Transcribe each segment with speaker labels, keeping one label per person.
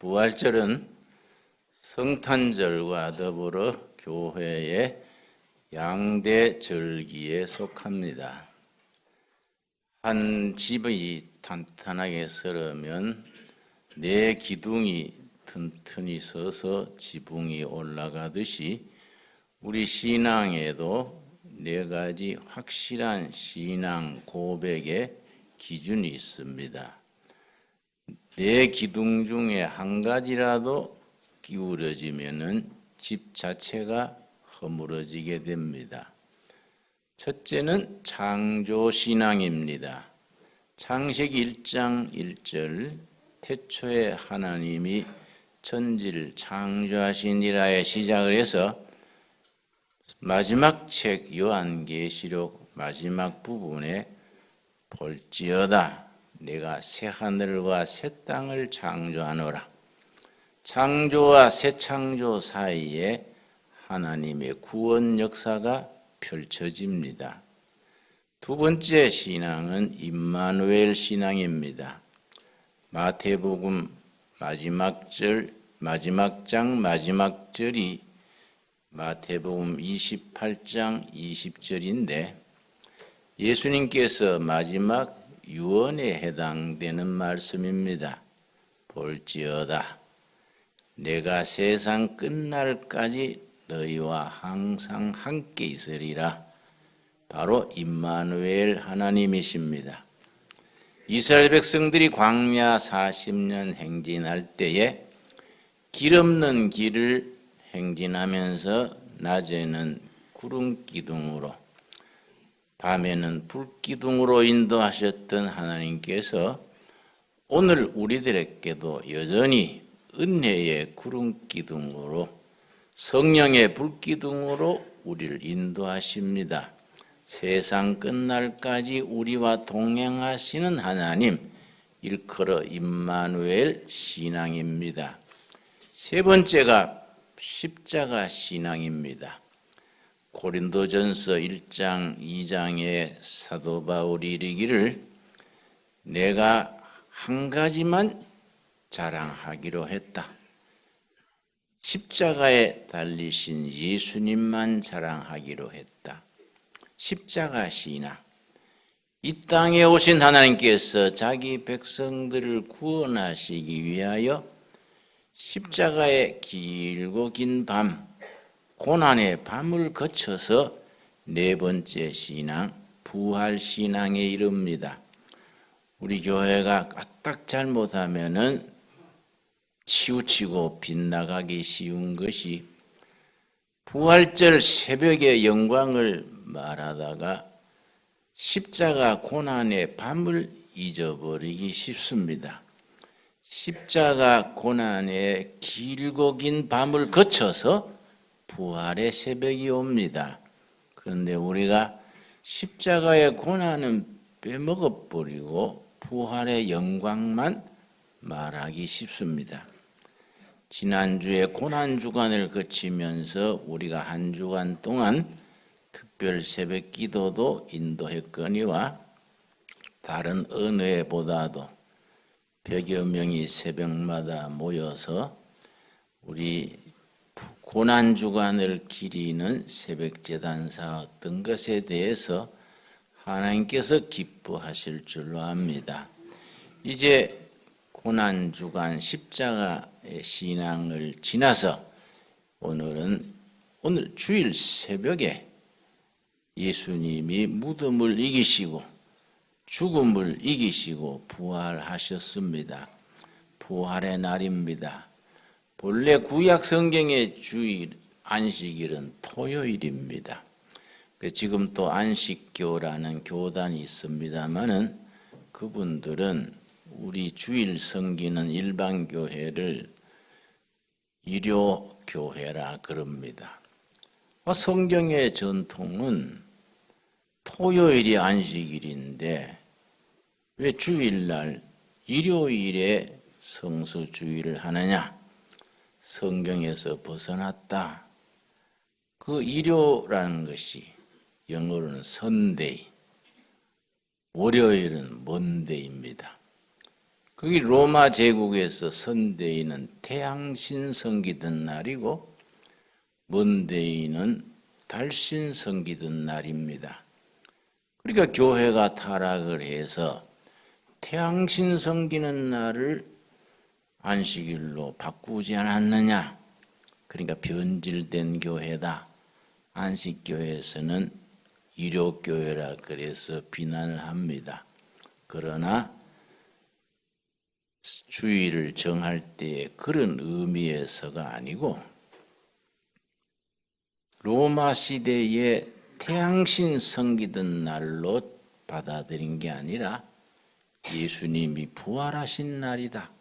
Speaker 1: 부활절은 성탄절과 더불어 교회의 양대 절기에 속합니다. 한 집이 탄탄하게 서려면 네 기둥이 튼튼히 서서 지붕이 올라가듯이 우리 신앙에도 네 가지 확실한 신앙 고백의 기준이 있습니다. 네 기둥 중에 한 가지라도 기울어지면은 집 자체가 허물어지게 됩니다. 첫째는 창조 신앙입니다. 창세기 1장 1절 태초에 하나님이 천지를 창조하시니라에 시작을 해서 마지막 책 요한계시록 마지막 부분에 볼지어다 내가 새 하늘과 새 땅을 창조하노라 창조와 새 창조 사이에 하나님의 구원 역사가 펼쳐집니다. 두 번째 신앙은 임마누엘 신앙입니다. 마태복음 마지막 절 마지막 장 마지막 절이 마태복음 28장 20절인데 예수님께서 마지막 유언에 해당되는 말씀입니다. 볼지어다. 내가 세상 끝날까지 너희와 항상 함께 있으리라. 바로 임마누엘 하나님이십니다. 이스라엘 백성들이 광야 40년 행진할 때에 길 없는 길을 행진하면서 낮에는 구름 기둥으로 밤에는 불기둥으로 인도하셨던 하나님께서 오늘 우리들에게도 여전히 은혜의 구름 기둥으로 성령의 불기둥으로 우리를 인도하십니다. 세상 끝날까지 우리와 동행하시는 하나님 일컬어 임마누엘 신앙입니다. 세 번째가 십자가 신앙입니다. 고린도전서 1장 2장에 사도 바울이 이르기를 내가 한 가지만 자랑하기로 했다. 십자가에 달리신 예수님만 자랑하기로 했다. 십자가 신앙. 이 땅에 오신 하나님께서 자기 백성들을 구원하시기 위하여 십자가의 길고 긴 밤, 고난의 밤을 거쳐서 네 번째 신앙, 부활 신앙에 이릅니다. 우리 교회가 까딱 잘못하면은 치우치고 빗나가기 쉬운 것이 부활절 새벽의 영광을 말하다가 십자가 고난의 밤을 잊어버리기 쉽습니다. 십자가 고난의 길고 긴 밤을 거쳐서 부활의 새벽이 옵니다. 그런데 우리가 십자가의 고난은 빼먹어 버리고 부활의 영광만 말하기 쉽습니다. 지난주에 고난 주간을 거치면서 우리가 한 주간 동안 특별 새벽 기도도 인도했거니와 다른 어느 해보다도 백여 명이 새벽마다 모여서 우리 고난 주간을 기리는 새벽 재단사 어떤 것에 대해서 하나님께서 기뻐하실 줄로 압니다. 이제 고난 주간 십자가의 신앙을 지나서 오늘은 오늘 주일 새벽에 예수님이 무덤을 이기시고 죽음을 이기시고 부활하셨습니다. 부활의 날입니다. 본래 구약 성경의 주일 안식일은 토요일입니다. 그 지금 또 안식교라는 교단이 있습니다만은 그분들은 우리 주일 섬기는 일반 교회를 일요 교회라 그럽니다. 어, 성경의 전통은 토요일이 안식일인데 왜 주일날 일요일에 성수 주일을 하느냐? 성경에서 벗어났다. 그 일요라는 것이 영어로는 선데이, 월요일은 먼데이입니다. 그게 로마 제국에서 선데이는 태양신 섬기던 날이고 먼데이는 달신 섬기던 날입니다. 그러니까 교회가 타락을 해서 태양신 섬기는 날을 안식일로 바꾸지 않았느냐? 그러니까 변질된 교회다. 안식교회에서는 일요교회라 그래서 비난을 합니다. 그러나 주의를 정할 때 그런 의미에서가 아니고 로마 시대에 태양신 섬기던 날로 받아들인 게 아니라 예수님이 부활하신 날이다.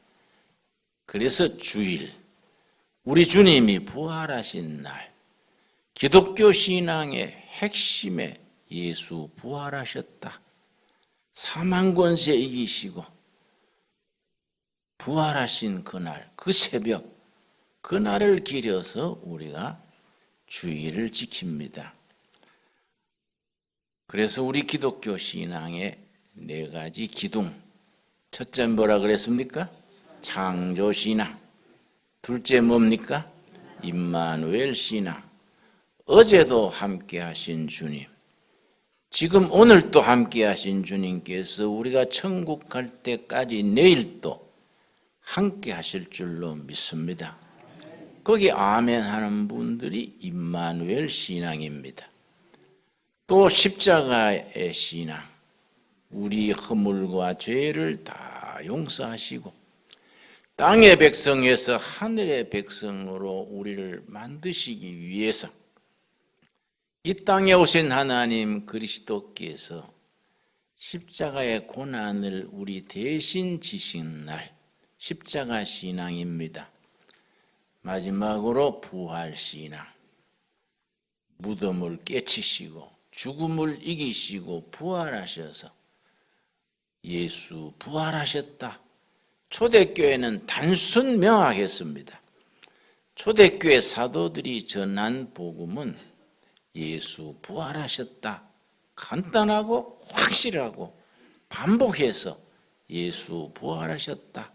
Speaker 1: 그래서 주일, 우리 주님이 부활하신 날, 기독교 신앙의 핵심에 예수 부활하셨다. 사망 권세 이기시고 부활하신 그날, 그 새벽, 그 날을 기려서 우리가 주의를 지킵니다. 그래서 우리 기독교 신앙의 네 가지 기둥. 첫째 뭐라 그랬습니까? 창조 신앙. 둘째 뭡니까? 임마누엘 신앙. 어제도 함께 하신 주님. 지금 오늘 또 함께 하신 주님께서 우리가 천국 갈 때까지 내일 또 함께 하실 줄로 믿습니다. 거기 아멘 하는 분들이 임마누엘 신앙입니다. 또 십자가의 신앙. 우리 허물과 죄를 다 용서하시고 땅의 백성에서 하늘의 백성으로 우리를 만드시기 위해서 이 땅에 오신 하나님 그리스도께서 십자가의 고난을 우리 대신 지신 날 십자가 신앙입니다. 마지막으로 부활 신앙. 무덤을 깨치시고 죽음을 이기시고 부활하셔서 예수 부활하셨다. 초대교회는 단순 명하겠습니다. 초대교회 사도들이 전한 복음은 예수 부활하셨다. 간단하고 확실하고 반복해서 예수 부활하셨다.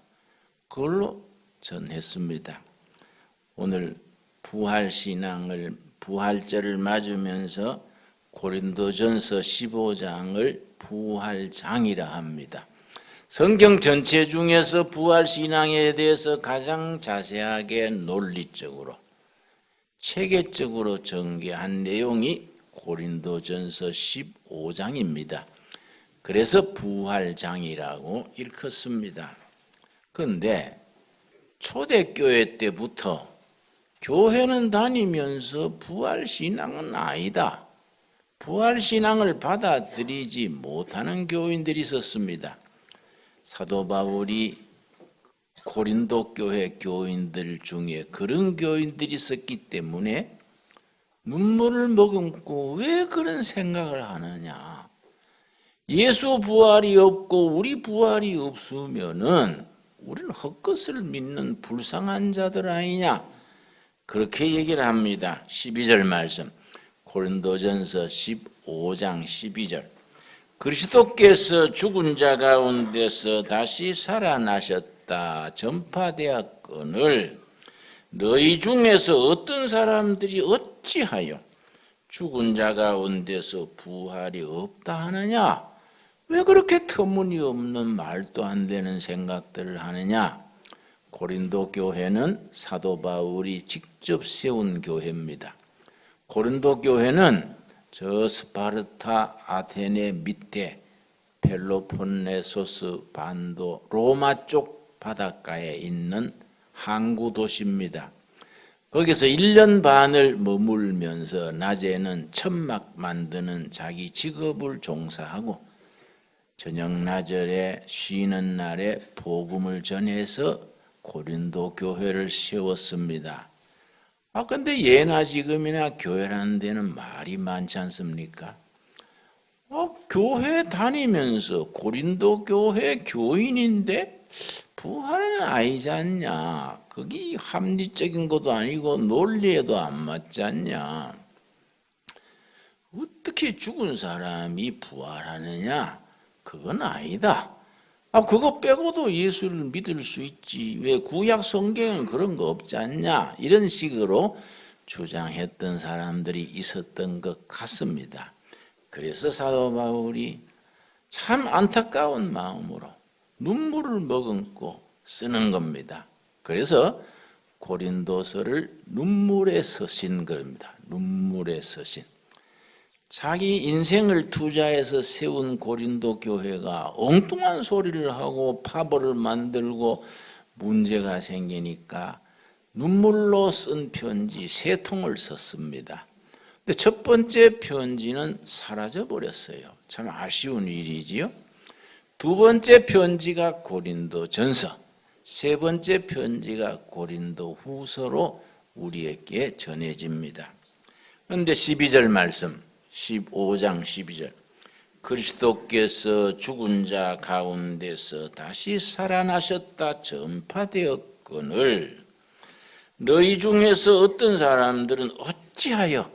Speaker 1: 그걸로 전했습니다. 오늘 부활 신앙을 부활절을 맞으면서 고린도전서 15장을 부활장이라 합니다. 성경 전체 중에서 부활 신앙에 대해서 가장 자세하게 논리적으로 체계적으로 전개한 내용이 고린도전서 15장입니다. 그래서 부활장이라고 일컫습니다. 그런데 초대교회 때부터 교회는 다니면서 부활 신앙은 아니다. 부활 신앙을 받아들이지 못하는 교인들이 있었습니다. 사도 바울이 고린도 교회 교인들 중에 그런 교인들이 있었기 때문에 눈물을 머금고 왜 그런 생각을 하느냐? 예수 부활이 없고 우리 부활이 없으면은 우리는 헛것을 믿는 불쌍한 자들 아니냐? 그렇게 얘기를 합니다. 12절 말씀. 고린도전서 15장 12절. 그리스도께서 죽은 자 가운데서 다시 살아나셨다 전파되었거늘 너희 중에서 어떤 사람들이 어찌하여 죽은 자 가운데서 부활이 없다 하느냐? 왜 그렇게 터무니없는 말도 안 되는 생각들을 하느냐? 고린도 교회는 사도 바울이 직접 세운 교회입니다. 고린도 교회는 저 스파르타 아테네 밑에 펠로폰네소스 반도 로마 쪽 바닷가에 있는 항구 도시입니다. 거기서 1년 반을 머물면서 낮에는 천막 만드는 자기 직업을 종사하고 저녁 나절에 쉬는 날에 복음을 전해서 고린도 교회를 세웠습니다. 아 근데 예나 지금이나 교회라는 데는 말이 많지 않습니까? 어, 교회 다니면서 고린도 교회 교인인데 부활은 아니지 않냐? 그게 합리적인 것도 아니고 논리에도 안 맞지 않냐? 어떻게 죽은 사람이 부활하느냐? 그건 아니다. 아, 그거 빼고도 예수를 믿을 수 있지. 왜 구약 성경은 그런 거 없지 않냐? 이런 식으로 주장했던 사람들이 있었던 것 같습니다. 그래서 사도 바울이 참 안타까운 마음으로 눈물을 머금고 쓰는 겁니다. 그래서 고린도서를 눈물에 서신 겁니다. 눈물에 서신. 자기 인생을 투자해서 세운 고린도 교회가 엉뚱한 소리를 하고 파벌을 만들고 문제가 생기니까 눈물로 쓴 편지 세 통을 썼습니다. 근데 첫 번째 편지는 사라져 버렸어요. 참 아쉬운 일이지요. 두 번째 편지가 고린도 전서, 세 번째 편지가 고린도 후서로 우리에게 전해집니다. 그런데 12절 말씀, 15장 12절. 그리스도께서 죽은 자 가운데서 다시 살아나셨다 전파되었거늘 너희 중에서 어떤 사람들은 어찌하여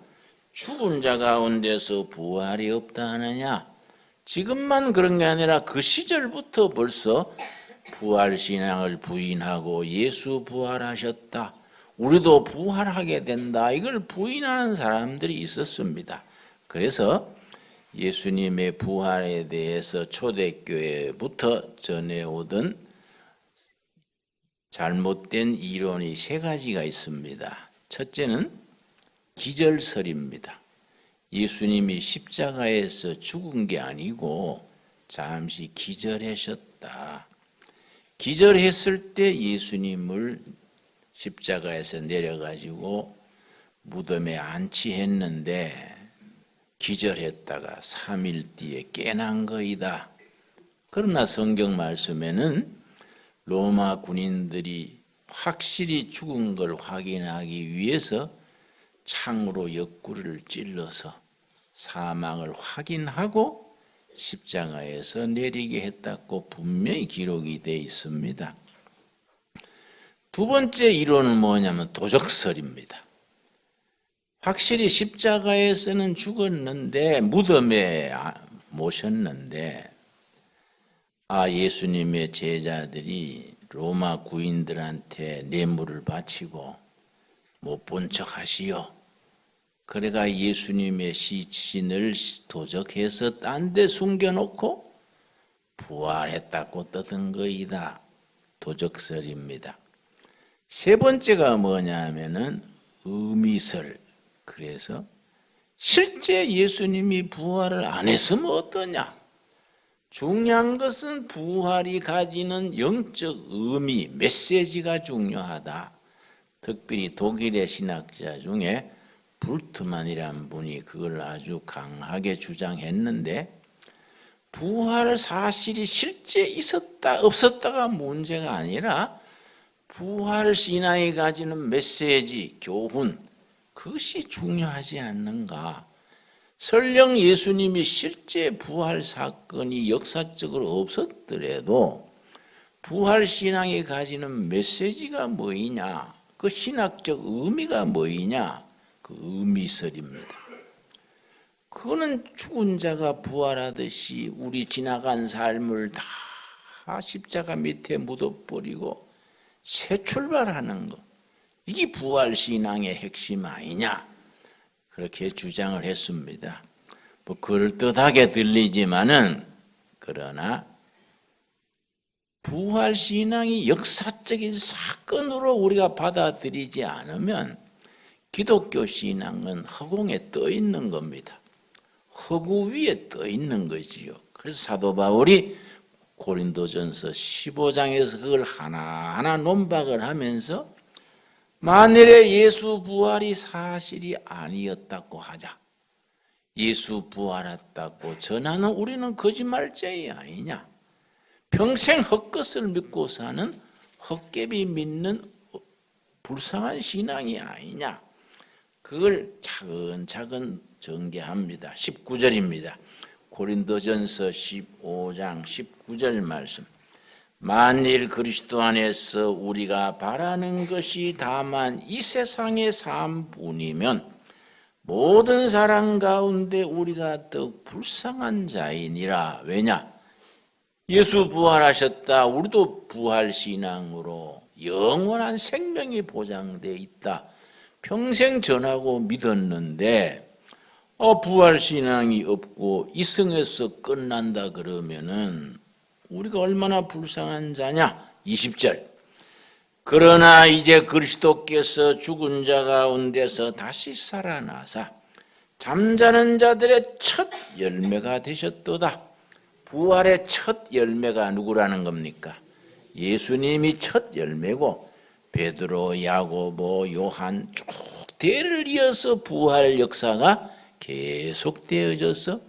Speaker 1: 죽은 자 가운데서 부활이 없다 하느냐? 지금만 그런 게 아니라 그 시절부터 벌써 부활 신앙을 부인하고 예수 부활하셨다. 우리도 부활하게 된다. 이걸 부인하는 사람들이 있었습니다. 그래서 예수님의 부활에 대해서 초대교회부터 전해오던 잘못된 이론이 세 가지가 있습니다. 첫째는 기절설입니다. 예수님이 십자가에서 죽은 게 아니고 잠시 기절하셨다. 기절했을 때 예수님을 십자가에서 내려가지고 무덤에 안치했는데 기절했다가 3일 뒤에 깨난 거이다. 그러나 성경 말씀에는 로마 군인들이 확실히 죽은 걸 확인하기 위해서 창으로 옆구리를 찔러서 사망을 확인하고 십자가에서 내리게 했다고 분명히 기록이 되어 있습니다. 두 번째 이론은 뭐냐면 도적설입니다. 확실히 십자가에서는 죽었는데 무덤에 아- 모셨는데 아 예수님의 제자들이 로마 구인들한테 뇌물을 바치고 못 본 척 하시오. 그래가 예수님의 시신을 도적해서 딴 데 숨겨놓고 부활했다고 떠든 거이다. 도적설입니다. 세 번째가 뭐냐면은 의미설. 그래서 실제 예수님이 부활을 안 했으면 어떠냐? 중요한 것은 부활이 가지는 영적 의미, 메시지가 중요하다. 특별히 독일의 신학자 중에 불트만이라는 분이 그걸 아주 강하게 주장했는데 부활 사실이 실제 있었다 없었다가 문제가 아니라 부활 신앙이 가지는 메시지, 교훈 그것이 중요하지 않는가? 설령 예수님이 실제 부활 사건이 역사적으로 없었더라도 부활 신앙이 가지는 메시지가 뭐이냐? 그 신학적 의미가 뭐이냐? 그 의미설입니다. 그거는 죽은 자가 부활하듯이 우리 지나간 삶을 다 십자가 밑에 묻어버리고 새 출발하는 것. 이게 부활 신앙의 핵심 아니냐? 그렇게 주장을 했습니다. 뭐 그럴듯하게 들리지만은 그러나 부활 신앙이 역사적인 사건으로 우리가 받아들이지 않으면 기독교 신앙은 허공에 떠 있는 겁니다. 허구 위에 떠 있는 거지요. 그래서 사도 바울이 고린도전서 15장에서 그걸 하나하나 논박을 하면서 만일에 예수 부활이 사실이 아니었다고 하자. 예수 부활했다고 전하는 우리는 거짓말쟁이 아니냐? 평생 헛것을 믿고 사는 헛개비 믿는 불쌍한 신앙이 아니냐? 그걸 차근차근 전개합니다. 19절입니다. 고린도전서 15장 19절 말씀. 만일 그리스도 안에서 우리가 바라는 것이 다만 이 세상의 삶뿐이면 모든 사람 가운데 우리가 더욱 불쌍한 자이니라. 왜냐? 예수 부활하셨다. 우리도 부활 신앙으로 영원한 생명이 보장돼 있다. 평생 전하고 믿었는데 어, 부활 신앙이 없고 이승에서 끝난다 그러면은 우리가 얼마나 불쌍한 자냐? 20절. 그러나 이제 그리스도께서 죽은 자 가운데서 다시 살아나사 잠자는 자들의 첫 열매가 되셨도다. 부활의 첫 열매가 누구라는 겁니까? 예수님이 첫 열매고 베드로, 야고보, 요한 쭉 대를 이어서 부활 역사가 계속되어져서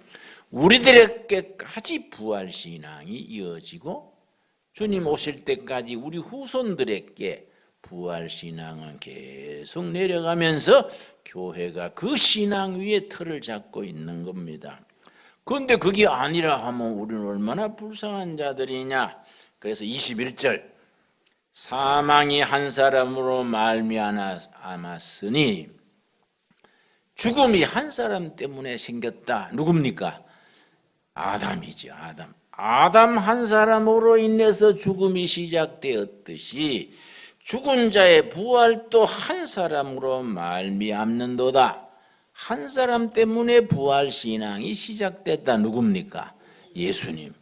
Speaker 1: 우리들에게까지 부활 신앙이 이어지고 주님 오실 때까지 우리 후손들에게 부활 신앙은 계속 내려가면서 교회가 그 신앙 위에 틀을 잡고 있는 겁니다. 그런데 그게 아니라 하면 우리는 얼마나 불쌍한 자들이냐? 그래서 21절 사망이 한 사람으로 말미암았으니 죽음이 한 사람 때문에 생겼다. 누굽니까? 아담이죠. 아담. 아담 한 사람으로 인해서 죽음이 시작되었듯이 죽은 자의 부활도 한 사람으로 말미암는도다. 한 사람 때문에 부활 신앙이 시작됐다. 누굽니까? 예수님.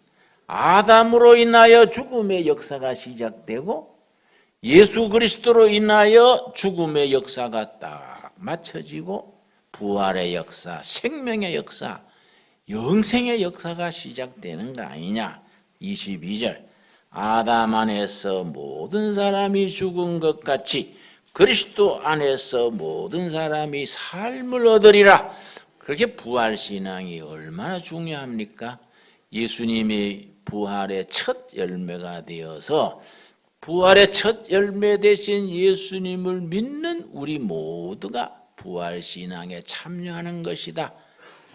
Speaker 1: 아담으로 인하여 죽음의 역사가 시작되고 예수 그리스도로 인하여 죽음의 역사가 딱 맞춰지고 부활의 역사, 생명의 역사, 영생의 역사가 시작되는 거 아니냐? 22절. 아담 안에서 모든 사람이 죽은 것 같이 그리스도 안에서 모든 사람이 삶을 얻으리라. 그렇게 부활 신앙이 얼마나 중요합니까? 예수님이 부활의 첫 열매가 되어서 부활의 첫 열매 되신 예수님을 믿는 우리 모두가 부활 신앙에 참여하는 것이다.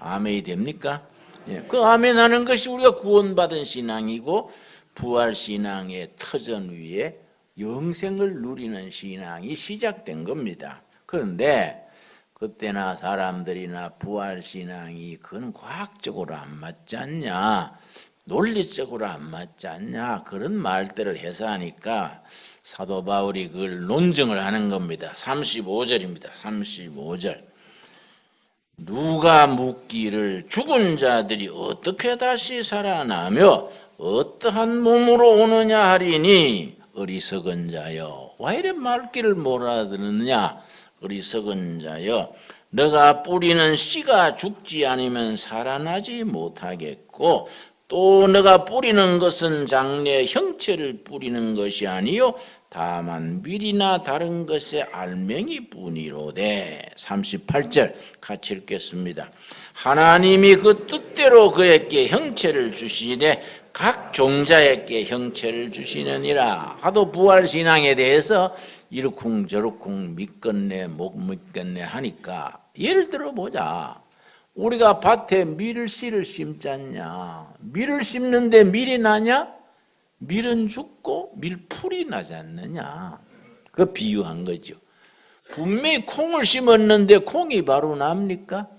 Speaker 1: 아멘이 됩니까? 예, 그 아멘 하는 것이 우리가 구원받은 신앙이고 부활 신앙의 터전 위에 영생을 누리는 신앙이 시작된 겁니다. 그런데 그때나 사람들이나 부활 신앙이 그건 과학적으로 안 맞지 않냐? 논리적으로 안 맞지 않냐? 그런 말들을 해서 하니까 사도 바울이 그걸 논증을 하는 겁니다. 35절입니다. 35절. 누가 묻기를 죽은 자들이 어떻게 다시 살아나며 어떠한 몸으로 오느냐 하리니 어리석은 자여 왜 이래 말귀를 몰아들느냐? 어리석은 자여 너가 뿌리는 씨가 죽지 않으면 살아나지 못하겠고 또 너가 뿌리는 것은 장래 형체를 뿌리는 것이 아니요 다만 밀이나 다른 것의 알맹이 뿐이로되 38절 같이 읽겠습니다. 하나님이 그 뜻대로 그에게 형체를 주시되 각 종자에게 형체를 주시느니라 하도 부활 신앙에 대해서 이러쿵 저러쿵 믿겠네 못 믿겠네 하니까 예를 들어 보자. 우리가 밭에 밀을 씨를 심잖냐. 밀을 심는데 밀이 나냐? 밀은 죽고 밀풀이 나지 않느냐. 그 비유한 거죠. 분명히 콩을 심었는데 콩이 바로 납니까?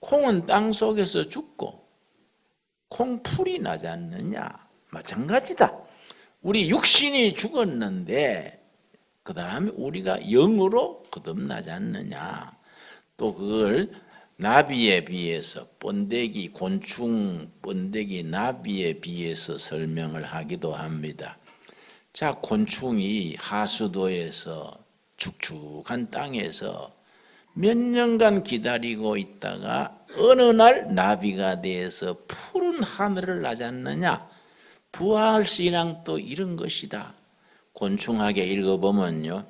Speaker 1: 콩은 땅 속에서 죽고 콩풀이 나지 않느냐. 마찬가지다. 우리 육신이 죽었는데 그 다음에 우리가 영으로 거듭나지 않느냐. 또 그걸 나비에 비해서 번데기 곤충 번데기 나비에 비해서 설명을 하기도 합니다. 자 곤충이 하수도에서 축축한 땅에서 몇 년간 기다리고 있다가 어느 날 나비가 되어서 푸른 하늘을 나지 않느냐 부활 신앙도 이런 것이다. 곤충하게 읽어보면요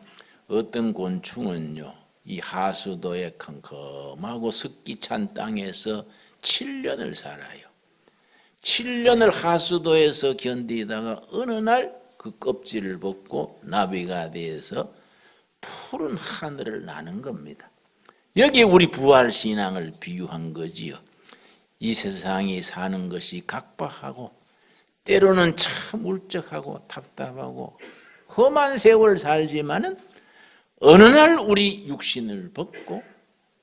Speaker 1: 어떤 곤충은요 이 하수도의 컴컴하고 습기 찬 땅에서 7년을 살아요. 7년을 하수도에서 견디다가 어느 날 그 껍질을 벗고 나비가 되어서 푸른 하늘을 나는 겁니다. 여기 우리 부활 신앙을 비유한 거지요. 이 세상이 사는 것이 각박하고 때로는 참 울적하고 답답하고 험한 세월 살지만은 어느 날 우리 육신을 벗고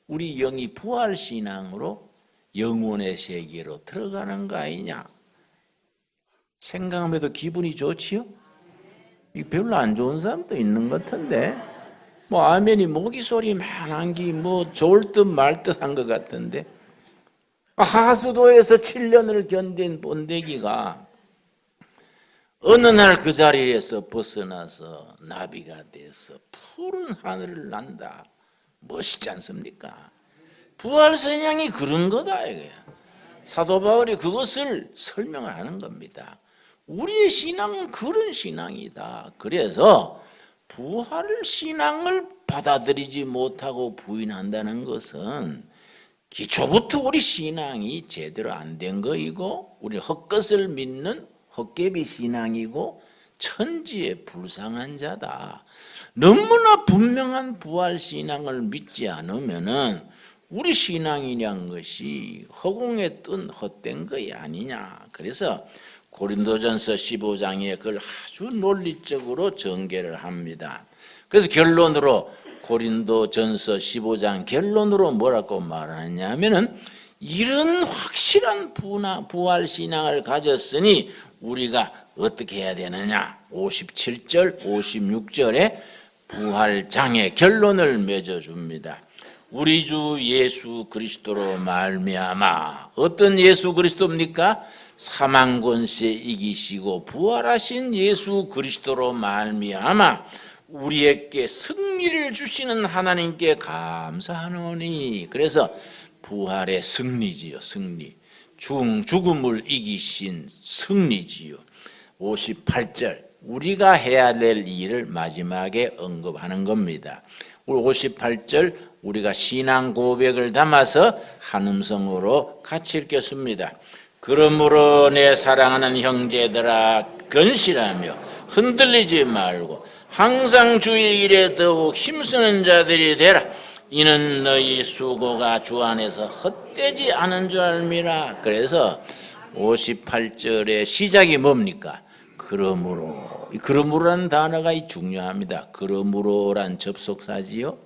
Speaker 1: 우리 영이 부활 신앙으로 영혼의 세계로 들어가는 거 아니냐? 생각해도 기분이 좋지요? 이 별로 안 좋은 사람도 있는 것 같은데 뭐 아멘이 모기 소리 만 한기뭐 좋을 듯 말 듯 한 것 같은데 하수도에서 7년을 견딘 본데기가 어느 날 그 자리에서 벗어나서 나비가 돼서 푸른 하늘을 난다. 멋있지 않습니까? 부활 선양이 그런 거다 이거야. 사도 바울이 그것을 설명을 하는 겁니다. 우리의 신앙은 그런 신앙이다. 그래서 부활 신앙을 받아들이지 못하고 부인한다는 것은 기초부터 우리 신앙이 제대로 안 된 거이고 우리 헛것을 믿는 헛개비 신앙이고 천지에 불쌍한 자다. 너무나 분명한 부활 신앙을 믿지 않으면은 우리 신앙이란 것이 허공에 뜬 헛된 것이 아니냐. 그래서 고린도전서 15장에 그걸 아주 논리적으로 전개를 합니다. 그래서 결론으로 고린도전서 15장 결론으로 뭐라고 말하냐면은 이런 확실한 부나 부활 신앙을 가졌으니 우리가 어떻게 해야 되느냐? 57절, 56절에 부활장의 결론을 맺어 줍니다. 우리 주 예수 그리스도로 말미암아 어떤 예수 그리스도입니까? 사망 권세 이기시고 부활하신 예수 그리스도로 말미암아 우리에게 승리를 주시는 하나님께 감사하노니 그래서 부활의 승리지요 승리 중 죽음을 이기신 승리지요 58절 우리가 해야 될 일을 마지막에 언급하는 겁니다. 우리 58절 우리가 신앙 고백을 담아서 한 음성으로 같이 읽겠습니다. 그러므로 내 사랑하는 형제들아 건실하며 흔들리지 말고 항상 주의 일에 더욱 힘쓰는 자들이 되라. 이는 너희 수고가 주 안에서 헛되지 않은 줄 알미라. 그래서 58절의 시작이 뭡니까? 그러므로 이 그러므로라는 단어가 이 중요합니다. 그러므로란 접속사지요.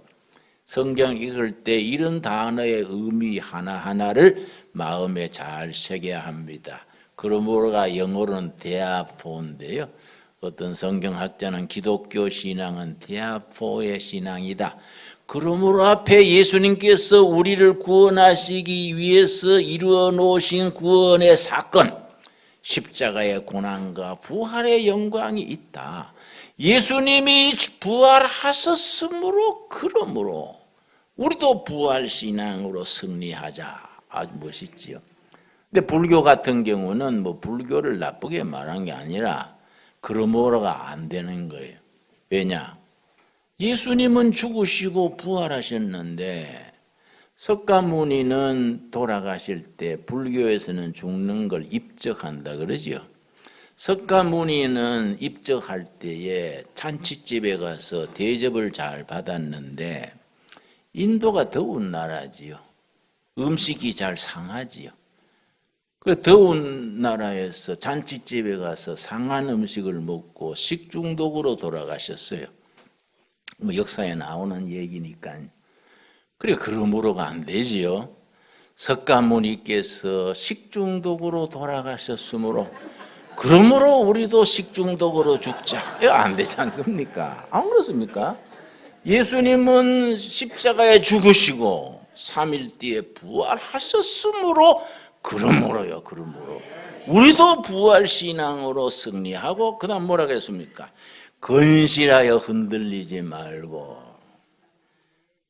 Speaker 1: 성경 읽을 때 이런 단어의 의미 하나하나를 마음에 잘 새겨야 합니다. 그러므로가 영어로는 데아포인데요. 어떤 성경학자는 기독교 신앙은 데아포의 신앙이다. 그러므로 앞에 예수님께서 우리를 구원하시기 위해서 이루어 놓으신 구원의 사건, 십자가의 고난과 부활의 영광이 있다. 예수님이 부활하셨으므로 그러므로 우리도 부활 신앙으로 승리하자. 아주 멋있지요. 근데 불교 같은 경우는 뭐 불교를 나쁘게 말한 게 아니라 그러므로가 안 되는 거예요. 왜냐? 예수님은 죽으시고 부활하셨는데 석가모니는 돌아가실 때 불교에서는 죽는 걸 입적한다 그러지요. 석가모니는 입적할 때에 잔치집에 가서 대접을 잘 받았는데 인도가 더운 나라지요. 음식이 잘 상하지요. 그 더운 나라에서 잔치집에 가서 상한 음식을 먹고 식중독으로 돌아가셨어요. 뭐 역사에 나오는 얘기니까. 그래 그러므로가 안 되지요. 석가모니께서 식중독으로 돌아가셨으므로 그러므로 우리도 식중독으로 죽자. 안 되지 않습니까? 안 그렇습니까? 예수님은 십자가에 죽으시고 3일 뒤에 부활하셨으므로 그러므로요. 그러므로 우리도 부활 신앙으로 승리하고 그다음 뭐라 그랬습니까? 건실하여 흔들리지 말고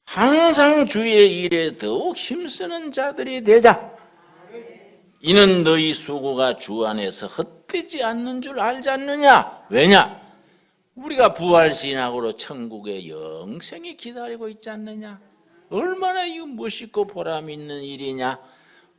Speaker 1: 항상 주의 일에 더욱 힘쓰는 자들이 되자. 이는 너희 수고가 주 안에서 헛되지 않는 줄 알지 않느냐? 왜냐? 우리가 부활 신앙으로 천국의 영생이 기다리고 있지 않느냐? 얼마나 이거 멋있고 보람 있는 일이냐?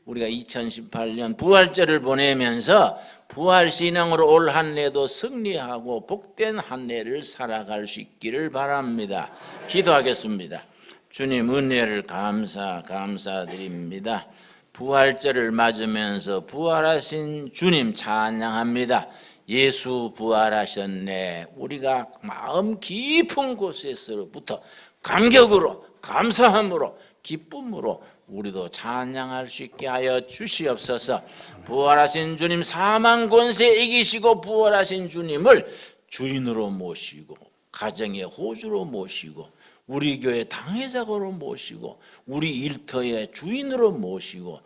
Speaker 1: 우리가 2018년 부활절을 보내면서 부활 신앙으로 올 한 해도 승리하고 복된 한 해를 살아갈 수 있기를 바랍니다. 기도하겠습니다. 주님 은혜를 감사 감사드립니다. 부활절을 맞으면서 부활하신 주님 찬양합니다. 예수 부활하셨네. 우리가 마음 깊은 곳에서부터 감격으로 감사함으로 기쁨으로 우리도 찬양할 수 있게 하여 주시옵소서. 부활하신 주님 사망 권세 이기시고 부활하신 주님을 주인으로 모시고 가정의 호주로 모시고 우리 교회 당회자로 모시고 우리 일터의 주인으로 모시고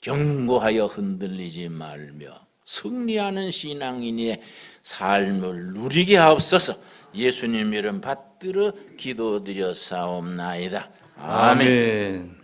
Speaker 1: 경고하여 흔들리지 말며 승리하는 신앙인의 삶을 누리게 하옵소서. 예수님 이름 받들어 기도드려 사옵나이다. 아멘.
Speaker 2: 아멘.